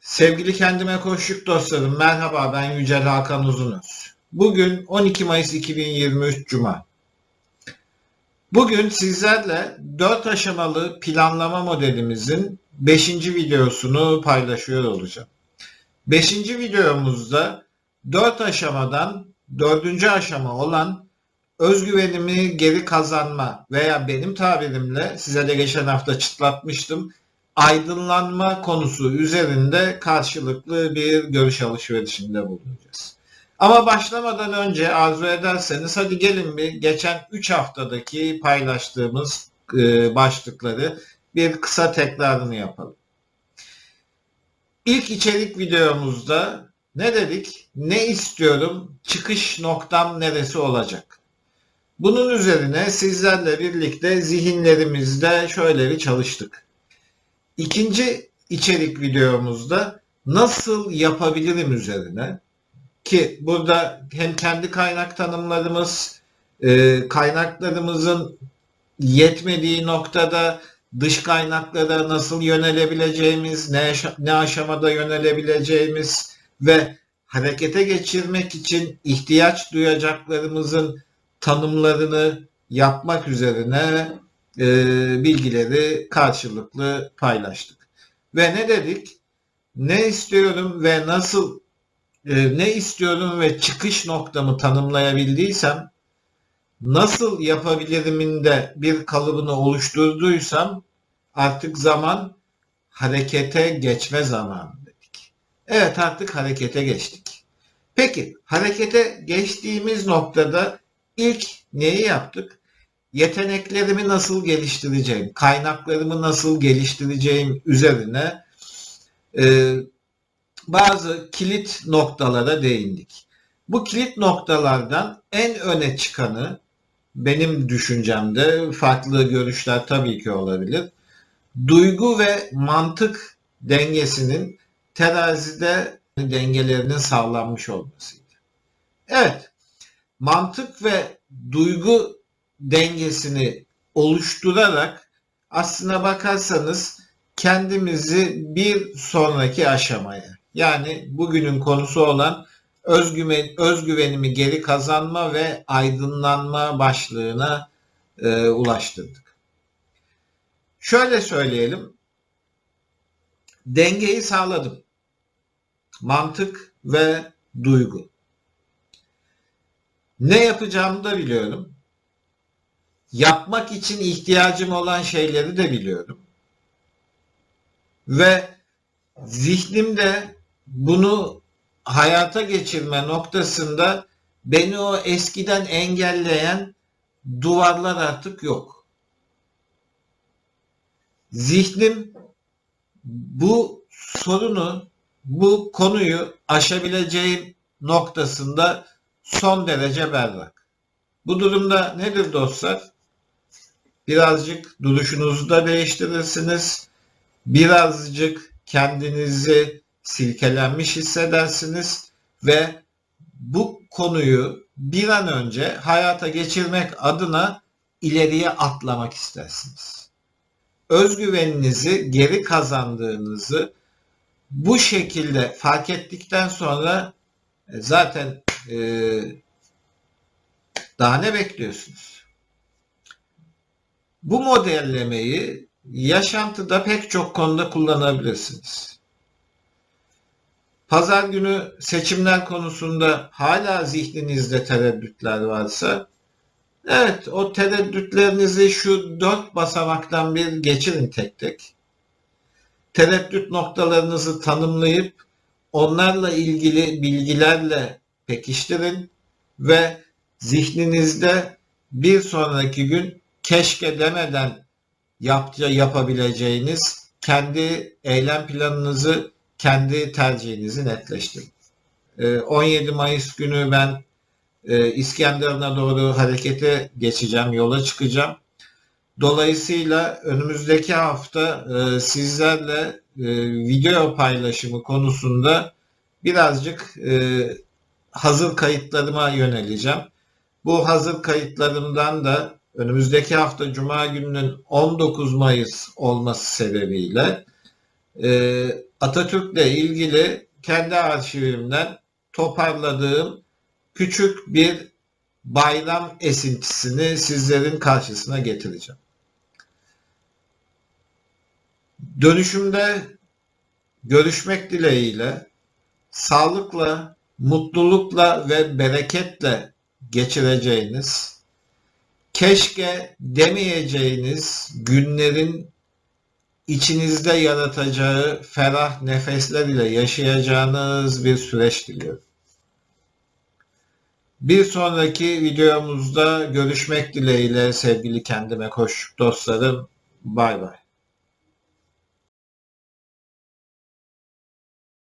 Sevgili kendime koşluk dostlarım, merhaba ben Yücel Hakan Uzunöz. Bugün 12 Mayıs 2023 Cuma. Bugün sizlerle 4 aşamalı planlama modelimizin 5. videosunu paylaşıyor olacağım. 5. videomuzda 4 aşamadan 4. aşama olan özgüvenimi geri kazanma veya benim tabirimle size de geçen hafta çıtlatmıştım aydınlanma konusu üzerinde karşılıklı bir görüş alışverişinde bulunacağız. Ama başlamadan önce arzu ederseniz hadi gelin bir geçen 3 haftadaki paylaştığımız e, başlıkları bir kısa tekrarını yapalım. İlk içerik videomuzda ne dedik? Ne istiyorum? Çıkış noktam neresi olacak? Bunun üzerine sizlerle birlikte zihinlerimizde şöyle bir çalıştık. İkinci içerik videomuzda nasıl yapabilirim üzerine ki burada hem kendi kaynak tanımlarımız, e, kaynaklarımızın yetmediği noktada dış kaynaklara nasıl yönelebileceğimiz, ne, ne aşamada yönelebileceğimiz ve harekete geçirmek için ihtiyaç duyacaklarımızın tanımlarını yapmak üzerine e, bilgileri karşılıklı paylaştık. Ve ne dedik? Ne istiyorum ve nasıl e, ne istiyorum ve çıkış noktamı tanımlayabildiysem nasıl yapabilirimin de bir kalıbını oluşturduysam artık zaman harekete geçme zamanı dedik. Evet artık harekete geçtik. Peki harekete geçtiğimiz noktada ilk neyi yaptık? Yeteneklerimi nasıl geliştireceğim, kaynaklarımı nasıl geliştireceğim üzerine e, bazı kilit noktalara değindik. Bu kilit noktalardan en öne çıkanı benim düşüncemde farklı görüşler tabii ki olabilir. Duygu ve mantık dengesinin terazide dengelerinin sağlanmış olmasıydı. Evet, mantık ve duygu dengesini oluşturarak aslına bakarsanız kendimizi bir sonraki aşamaya yani bugünün konusu olan özgüven, özgüvenimi geri kazanma ve aydınlanma başlığına e, ulaştırdık. Şöyle söyleyelim. Dengeyi sağladım. Mantık ve duygu. Ne yapacağımı da biliyorum yapmak için ihtiyacım olan şeyleri de biliyorum. Ve zihnimde bunu hayata geçirme noktasında beni o eskiden engelleyen duvarlar artık yok. Zihnim bu sorunu, bu konuyu aşabileceğim noktasında son derece berrak. Bu durumda nedir dostlar? Birazcık duruşunuzu da değiştirirsiniz. Birazcık kendinizi silkelenmiş hissedersiniz ve bu konuyu bir an önce hayata geçirmek adına ileriye atlamak istersiniz. Özgüveninizi geri kazandığınızı bu şekilde fark ettikten sonra e, zaten e, daha ne bekliyorsunuz? Bu modellemeyi yaşantıda pek çok konuda kullanabilirsiniz. Pazar günü seçimler konusunda hala zihninizde tereddütler varsa evet o tereddütlerinizi şu dört basamaktan bir geçirin tek tek. Tereddüt noktalarınızı tanımlayıp onlarla ilgili bilgilerle pekiştirin ve zihninizde bir sonraki gün keşke demeden yapça yapabileceğiniz kendi eylem planınızı, kendi tercihinizi netleştirin. 17 Mayıs günü ben e, İskenderun'a doğru harekete geçeceğim, yola çıkacağım. Dolayısıyla önümüzdeki hafta e, sizlerle e, video paylaşımı konusunda birazcık hazır kayıtlarıma yöneleceğim. Bu hazır kayıtlarımdan da önümüzdeki hafta Cuma gününün 19 Mayıs olması sebebiyle e, Atatürk'le ilgili kendi arşivimden toparladığım küçük bir bayram esintisini sizlerin karşısına getireceğim. Dönüşümde görüşmek dileğiyle sağlıkla, mutlulukla ve bereketle geçireceğiniz, keşke demeyeceğiniz günlerin içinizde yaratacağı ferah nefesler ile yaşayacağınız bir süreç diliyorum. Bir sonraki videomuzda görüşmek dileğiyle sevgili kendime koş dostlarım. Bay bay.